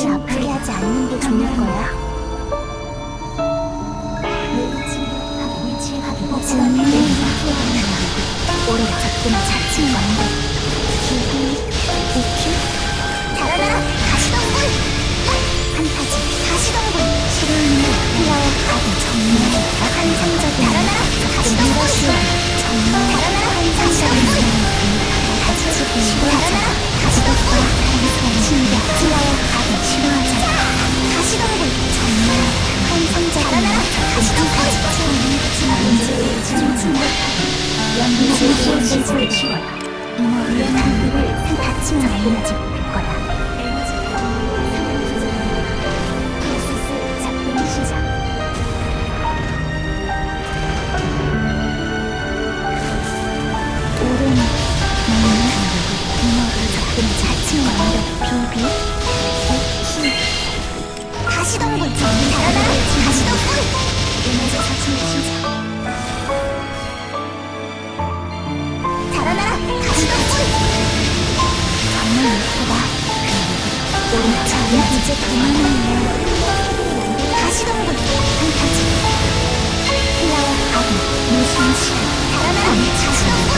같이 아프게 하지 않는 게 좋을 거야. 오래 접근하지 않지 않 다치면 알려지 못할 거야 비비 오키 가시덤불 오른쪽이 이제 그만할래 가시덤불 판타지 플라워 가드 무슨 시간 자라나라 가시덤불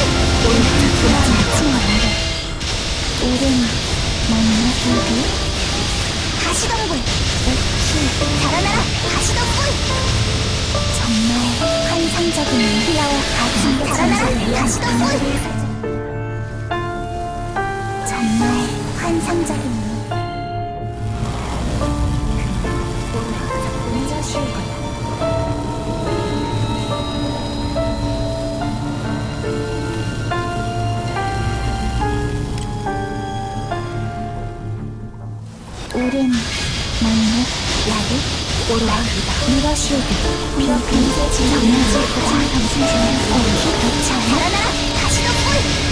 오른쪽 그만 맞지 말래 오른 만나 비비 가시덤불 오키 자라나라 가시덤불 정말 환상적인 플라워 가드 자라나라 가시덤불 정 환상적인 혼자 쉴 거야 오른 막내 라드 오라이다 미러쉴드 비비 정말 정말 오히 도착 자라나라 가시덤불 자라나라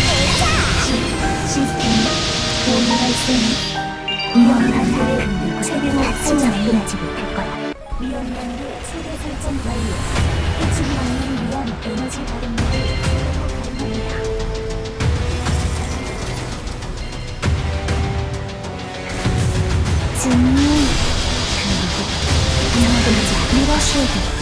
않지 못할 거야. 미온연구 최대 설정 완료 해충 방류를 위한 에너지 발음을 증명 그리고 미러쉴드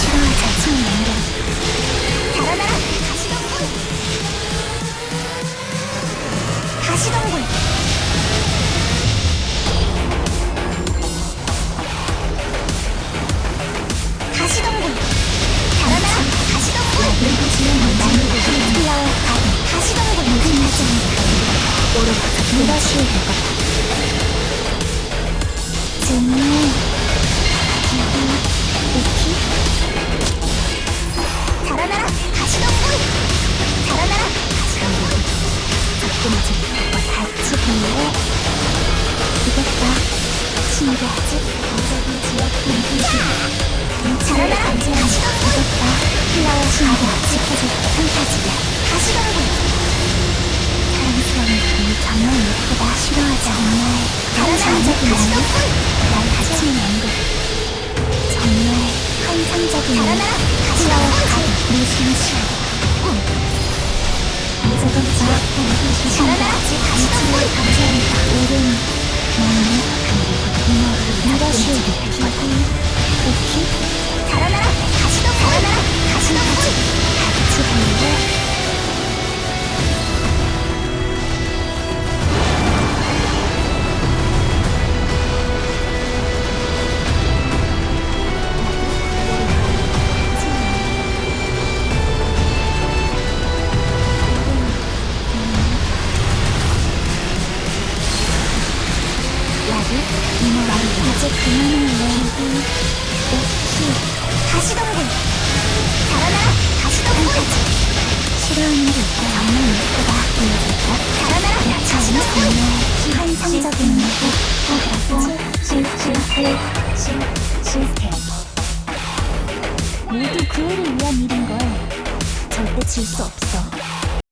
오래 싫어하지 않지만 안돼 자라나라 가시덤불 가시덤불 가시덤불 자라나라 가시덤불 플라워 가드 가시덤불 끝나지 않는다 오래 무더쉬울 것 증명 오키 못할 같이 볼래 이것 봐 신기하지 무적인 지역 분위기 자라나라 가시덤불 이것 봐 플라워 신기하 지켜줘 판타지야 가시덤불 사랑스러운 그 정말 예쁘다 싫어하지 정말 환상적인 가시덤불 날 다치면 안돼 정말 환상적인 자라나라 플라워 가드 무심시 감사합니다 오른 막내 그리고 미러쉴드 기 이 이제 그만할래 역시 다시 동굴 자라나라 다시. 동굴 싫어하는 게 정말 예쁘다. 자라나라 다시 동굴 환상적인 모두 그 애를 위한 일인 걸 절대 질 수 없어